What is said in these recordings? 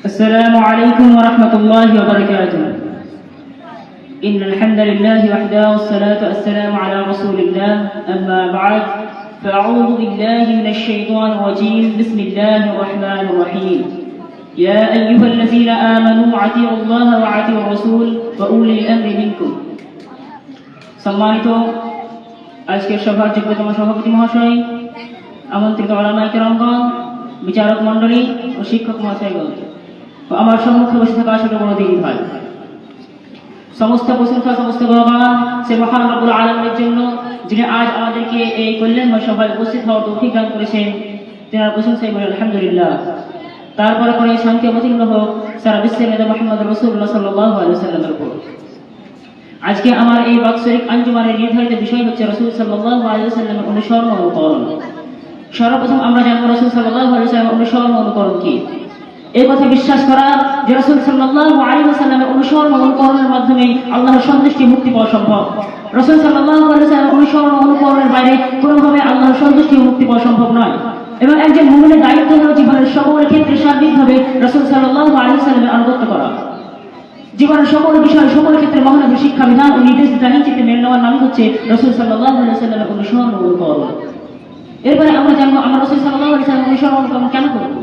السلام عليكم ورحمة الله وبركاته إن الحمد لله وحده والصلاة والسلام على رسول الله أما بعد فأعوذ بالله من الشيطان الرجيم بسم الله الرحمن الرحيم يا أيها الذين آمنوا أطيعوا الله وأطيعوا الرسول وأولي الأمر منكم সম্মানিত আজকের সভার যোগ্যতম সভাপতি মহাশয় আমন্ত্রিত আলামাই কেরমগণ বিচারক মণ্ডলী ও শিক্ষক মহাশয়গণ ও আমার সম্মুখে বসে থাকা ছোট বড় দিদি ভাই সমস্ত প্রশংসা, সমস্ত ভগবান সে মহান রব্বুল আলমের জন্য, যিনি আজ আমাদেরকে এই কল্যাণময় সভায় উপস্থিত হওয়ার তৌফিক দান করেছেন তেনার প্রশংসাই বলে আলহামদুলিল্লাহ। তারপরে পরে শান্তি অবতীর্ণ হোক, সারা বিশ্বের নেতা মোহাম্মদ রসুল্লাহ সাল্লাহ আলুসাল্লামের উপর। আজকে আমার এই বাৎসরিক আঞ্জুমানের নির্ধারিত বিষয় হচ্ছে রসুল সাল্লাহ আলিয়াল্লামের অনুসরণ অনুকরণ। সর্বপ্রথম আমরা জানব রসুল সাল্লাহ আলিয়াল্লামের অনুসরণ অনুকরণ কি। এই কথা বিশ্বাস করা যে রসুল সাল্লাহ আলিয়াল্লামের অনুসরণ ও অনুকরণের মাধ্যমে আল্লাহর সন্তুষ্টি মুক্তি পাওয়া সম্ভব। রসুল সাল্লাহ আলিয়াল্লামের অনুসরণ অনুকরণের বাইরে কোনোভাবে আল্লাহর সন্তুষ্টি মুক্তি পাওয়া সম্ভব নয়। এবং একজন মুমিনের দায়িত্ব হল জীবনের সকল ক্ষেত্রে সার্বিকভাবে রসুল সাল্লাহ আলিয়াল্লামের আনুগত্য করা। জীবনের সকল বিষয় সকল ক্ষেত্রে মহানবী শিক্ষা, বিধান ও নির্দেশ জানিয়ে মেনে নেওয়ার নাম হচ্ছে রসুল সাল্লাহ আলী সাল্লামের অনুসরণ অনুকরণ। এরপরে আমরা জানব আমরা রসুল সাল্লাহ আলী সাল্লাম অনুসরণ অনুকরণ কেন করব?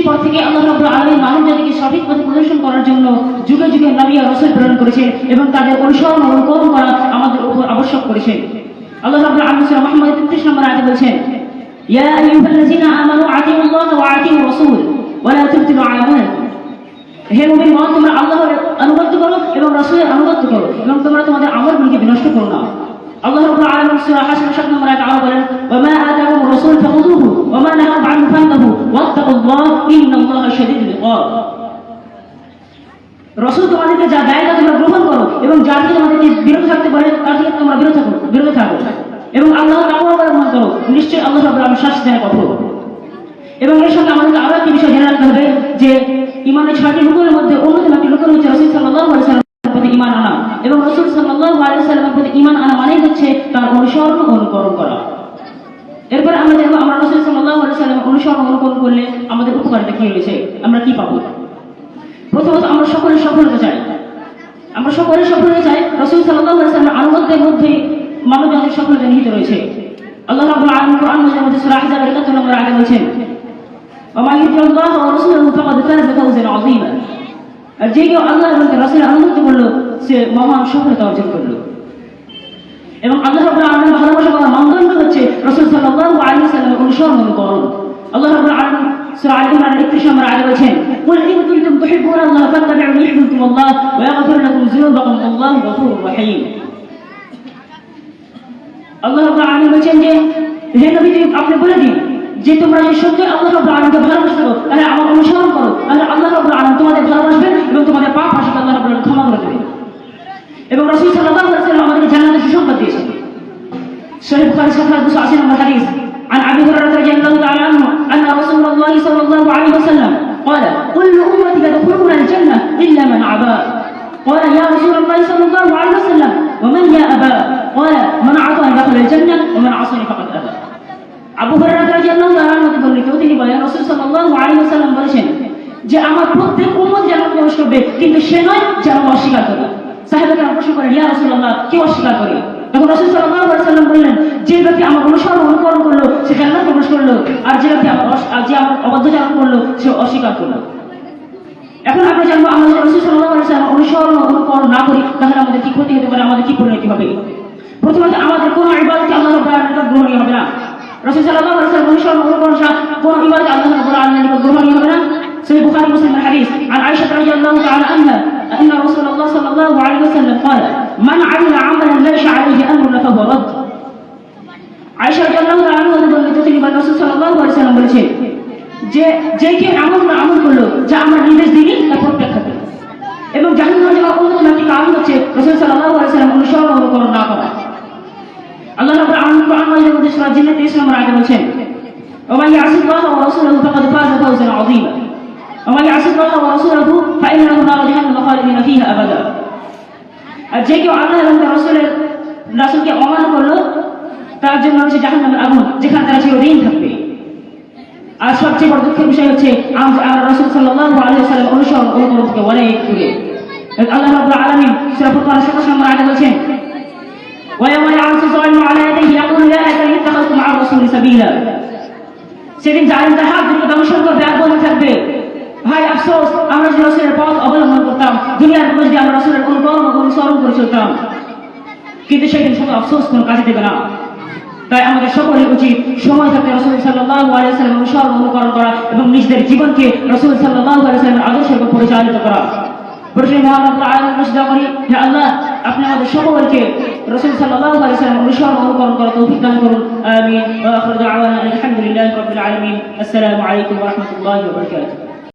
সৃষ্টির পর থেকে আল্লাহ রব্বুল আলামিন মানব জাতিকে সঠিক পথে প্রদর্শন করার জন্য যুগে যুগে নবী আর রাসূল প্রেরণ করেছেন এবং তাদের অনুসরণ অনুকরণ করা আমাদের উপর আবশ্যক করেছেন আল্লাহ আলামিন সূরা মুহাম্মদ 33 নম্বর আয়াতে বলেছেন, ইয়া আইয়ুহাল্লাযীনা আমানু আতিউল্লাহ ওয়া আতিউর রাসূল ওয়া লা তুবতিলু আমালাকুম হে মুমিন মন তোমরা আল্লাহর আনুগত্য করো এবং রাসূলের আনুগত্য করো এবং তোমরা তোমাদের আমলগুলিকে বিনষ্ট করো না। আল্লাহ রাব্বুল আলামিন সূরা হাসর 7 নম্বর আয়াতে আরও বলেন, ওয়া মা আতাকুম রাসূল ফাখুযুহু, ওয়া মা নাহাকুম আনহু ওয়াত্তাকুল্লাহ ইন্নাল্লাহা শাদীদুল ইকাব রসুল তোমাদেরকে যা দেয় তা তোমরা গ্রহণ করো এবং যা থেকে তোমাদেরকে বিরত থাকতে পারে তার থেকে তোমরা বিরত থাকো বিরত থাকো। এবং আল্লাহ তাকওয়া করো, নিশ্চয়ই আল্লাহ রাব্বুল আলামিন শাস্তি দেয় কঠোর এবং এর সঙ্গে আমাদেরকে আরও একটি বিষয় জেনে রাখতে হবে, যে ইমানের ছয়টি রুকুনের মধ্যে অন্যতম একটি রুকুন হচ্ছে রসুল সাল্লামের প্রতি ঈমান আনা। এবং রসুল সাল্লাল্লাহু আলাইহি প্রতি ঈমান আনা মানেই হচ্ছে তার অনুসরণ অনুকরণ করা। এরপর আমরা দেখবো আমরা রসুল সাল্লাল্লাহু আলাইহি সাল্লামের অনুসরণ অনুকরণ করলে আমাদের উপকারিতা কি রয়েছে আমরা কি পাবো প্রথমত আমরা সকলে সফল হতে চাই আমরা সকলে সফল হতে চাই রসুল সাল্লাল্লাহু আলাইহি সাল্লামের আনুগত্যের মধ্যে মানব জাতির সফলতা নিহিত রয়েছে আল্লাহ রাব্বুল আলামিন কোরআন মাজিদের মধ্যে সূরা আহজাব এর 71 নম্বর আয়াতে বলেছেন ومن يطع الله ورسوله فقد فاز فوزا عظيما আর যে কেউ আল্লাহ এবং তার রাসূলের আনুগত্য করলো সে মহান সফলতা অর্জন করলো এবং আল্লাহ রাব্বুল আলামিন ভালোবাসা করার মানদণ্ড হচ্ছে অনুসরণ অনুকরণ আল্লাহ আলামিন সূরা আল ইমরান 31 নম্বর আয়াতে বলেছেন, কুল ইন কুনতুম তুহিব্বুনা আল্লাহ ফাত্তাবিউনি ইউহিব্বুকুম আল্লাহ ওয়া ইয়াগফির লাকুম যুনুবাকুম আল্লাহু রাব্বুল আলামিন বলেন আপনি বলে দিন যে তোমরা যে সত্যি আল্লাহ রাব্বুল আলামিনকে ভালোবাসতে করো তাহলে আমার অনুসরণ করো। তাহলে আল্লাহ রাব্বুল তোমাদের ভালোবাসবেন এবং তোমাদের পাপ আশিক আল্লাহ ক্ষমা করে দেবেন। এবং রাসূল সাল্লাল্লাহু আমাদেরকে জান্নাতের সুসংবাদ দিয়েছেন। সহিহ বুখারী সফর 280 নম্বর হাদিস। الجنه الا من ابى قال يا رسول الله صلى الله عليه وسلم ومن يا ابا قال من عصاني دخل الجنه ومن عصاني فقد ابى আবু হুরায়রা রাদিয়াল্লাহু তাআলা মধ্যে বর্ণিত তিনি বলেন রাসূল সাল্লাল্লাহু আলাইহি ওয়াসাল্লাম বলেছেন যে আমার প্রত্যেক উম্মত জান্নাতে প্রবেশ করবে কিন্তু সে নয় যারা অস্বীকার করে সাহাবারা প্রশ্ন করেন ইয়া রাসূলুল্লাহ কে অস্বীকার করে তখন রাসূল সাল্লাল্লাহু আলাইহি ওয়াসাল্লাম বললেন যে ব্যক্তি আমার অনুসরণ অনুকরণ করলো সে জান্নাতে প্রবেশ করলো আর যে ব্যক্তি আমার অস- আর যে আমার অবাধ্যচারণ করলো সে অস্বীকার করলো এখন আমরা জানবো আমরা যদি রাসূল সাল্লাল্লাহু আলাইহি ওয়াসাল্লাম অনুসরণ ও অনুকরণ না করি তাহলে আমাদের কি ক্ষতি হতে পারে আমাদের কি পরিণতি হবে প্রথমত আমাদের কোনো ইবাদতকে আল্লাহ রাব্বুল আলামিনের নিকট গ্রহণীয় হবে না রাসূল সাল্লাল্লাহু আলাইহি ওয়াসাল্লাম অনুসরণ অনুকরণ ছাড়া কোনো ইবাদত আল্লাহ রাব্বুল আলামিনের নিকট গ্রহণীয় হবে না সহিহ বুখারী মুসলিম এর হাদিস عن عائشة رضي الله تعالى عنها أن رسول الله صلى الله عليه وسلم قال من عمل عملا ليس عليه أمرنا فهو رد আয়েশা রাদিয়াল্লাহু তাআলা আনহা বলেন যে যে কেউ এমন আমল করল, যা আমার নির্দেশ দিই তা প্রত্যাখ্যা করি এবং জাহিন নামে অপরাধ নাকি কারণ হচ্ছে রসুল সাল্লাহ আলাইসালাম অনুসরণ অনুকরণ না করা। আল্লাহ রাব্বুল আলামিন কোরআন মাজিদের মধ্যে সূরা জিন্নাত 23 নম্বর আয়াতে বলেছেন ওয়া ইয়াসিল্লাহু ওয়া রাসূলুহু ফাকাদ ফাযা ফাওজান আযীমা। ওয়া ইয়াসিল্লাহু ওয়া রাসূলুহু ফাইন্না লাহু নারা জাহান্নাম খালিদিন ফিহা আবাদা। আর যে কেউ আল্লাহ এবং রাসূলের, রাসূলকে অমান করল, তার জন্য হচ্ছে জাহান্নামের আগুন, যেখানে তারা চিরদিন থাকবে। আর সবচেয়ে বড় দুঃখের বিষয় হচ্ছে রসুল সাল্লাহ আলী সাল্লাম অনুসরণ অনুকরণকে অনেক দূরে আল্লাহ রাব্বুল আলামিন সূরা ফুরকান 27 নম্বর আয়াতে বলেছেন ওয়ায়ামা ইয়াসু সাল্লাল্লাহু আলাইহি ওয়া সাল্লাম ইয়াকুলু লা ইতাখাযতু মা'আ রাসূলি সাবিলা। সেদিন জালিমদের হাত দুটো দংশন করবে আর থাকবে, ভাই, আফসোস, আমরা যদি রসুলের পথ অবলম্বন করতাম, দুনিয়ার বুঝ যদি আমরা রসুলের অনুকরণ অনুসরণ করে চলতাম। কিন্তু সেদিন শুধু আফসোস কোনো কাজে দেবে না। তাই আমাদের সকলের উচিত সময় থাকতে রসুল সাল্লাহ আলিয়াল্লাম অনুসরণ অনুকরণ করা এবং নিজেদের জীবনকে রসুল সাল্লাহ আলিয়াল্লামের আদর্শের উপর পরিচালিত করা। প্রশ্ন করি হে আল্লাহ, আপনি আমাদের সকলকে রসুল সাল্লাহ আলিয়াল্লাম অনুসরণ অনুকরণ করা তৌফিক দান করুন। আমিন। আলহামদুলিল্লাহি আসসালামু আলাইকুম রাহমাতুল্লাহি